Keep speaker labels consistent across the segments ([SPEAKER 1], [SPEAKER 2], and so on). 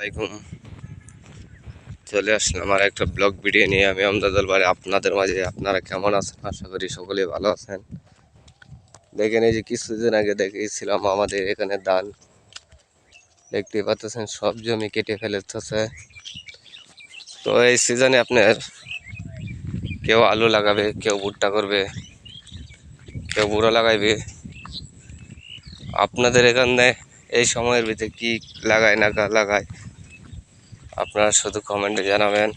[SPEAKER 1] আলাইকুম। চলে আসলাম আমার একটা ব্লগ ভিডিও নিয়ে। আমি আমদাদুল বাড়ি, আপনাদের মাঝে। আপনারা কেমন আছেন? আশা করি সকলেই ভালো আছেন। দেখেন এই যে কিছুদিন আগে দেখেছিলাম আমাদের এখানে ধান। দেখতে পাচ্ছেন, সব জমি কেটে ফেলেছে। তো এই সিজনে আপনার কেউ আলু লাগাবে, কেউ ভুট্টা করবে, কেউ বুড়ো লাগাইবে। আপনাদের এখানে এই সময়ের ভিতরে কি লাগায়, না লাগায়? আপনারা শুধু কমেন্টে জানাবেন।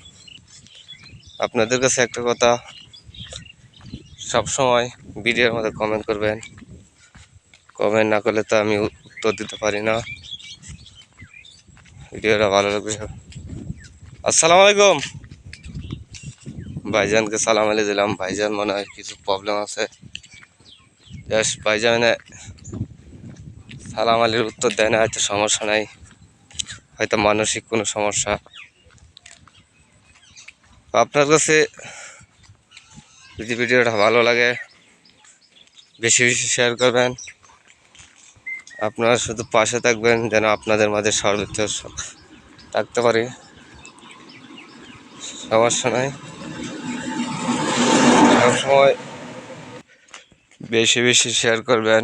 [SPEAKER 1] আপনাদের কাছে একটা কথা সব সময় ভিডিওর মধ্যে কমেন্ট করবেন। কমেন্ট না করলে তো আমি উত্তর দিতে পারি না। ভিডিওটা ভালো লাগবে। আসসালামু আলাইকুম। ভাইজানকে সালাম আলি দিলাম। ভাইজান মনে হয় কিছু প্রবলেম আছে। জাস্ট ভাইজানে সালাম আলীর উত্তর দেয় না, হয়তো সমস্যা নাই। হয়তো মানসিক কোনো সমস্যা। আপনার কাছে যদি ভিডিওটা ভালো লাগে, বেশি বেশি শেয়ার করবেন। আপনারা শুধু পাশে থাকবেন, যেন আপনাদের মাঝে সর্বোচ্চ থাকতে পারি। সমস্যা নাই। সবসময় বেশি বেশি শেয়ার করবেন।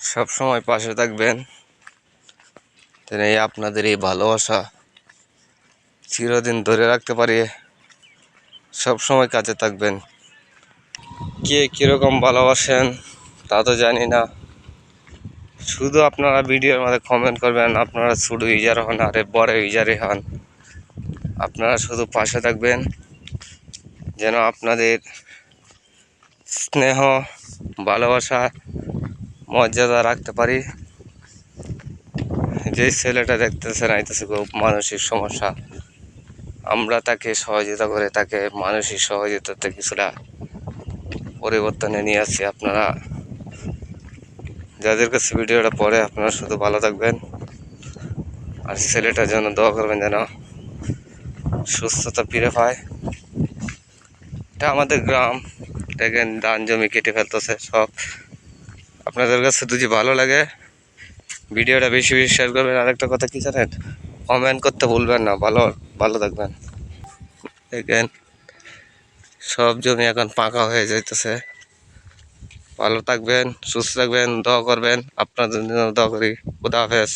[SPEAKER 1] সব সময় পাশে থাকবেন। এই আপনাদের এই ভালোবাসা চিরদিন ধরে রাখতে পারি। সব সময় কাছে থাকবেন। কে কীরকম ভালোবাসেন তা তো জানি না। শুধু আপনারা ভিডিওর মধ্যে কমেন্ট করবেন, আপনারা শুধু ইজার হন, আরে বড় ইজারে হন। আপনারা শুধু পাশে থাকবেন, যেন আপনাদের স্নেহ, ভালোবাসা, মর্যাদা রাখতে পারি। যে ছেলেটা দেখতেছেন আইতেছে খুব মানসিক সমস্যা। আমরা তাকে সহযোগিতা করে তাকে মানসিক সহযোগিতাতে কিছুটা পরিবর্তনে নিয়ে আসছি আপনারা। যাদের কাছে ভিডিওটা পড়ে, আপনারা শুধু ভালো থাকবেন। আর ছেলেটার জন্য দোয়া করবেন যেন সুস্থতা ফিরে পায়। এটা আমাদের গ্রাম। দেখেন, ধান জমি কেটে ফেলতেছে সব। আপনাদের কাছে যদি ভালো লাগে ভিডিওটা বেশি বেশি শেয়ার করবেন। আরেকটা কথা কী জানেন? কমেন্ট করতে ভুলবেন না, ভালো ভালো থাকবেন। দেখেন, সব জমি এখন পাকা হয়ে যাইতেছে। ভালো থাকবেন, সুস্থ থাকবেন, দোয়া করবেন। আপনাদের জন্য দোয়া করি। খুদা হাফেজ।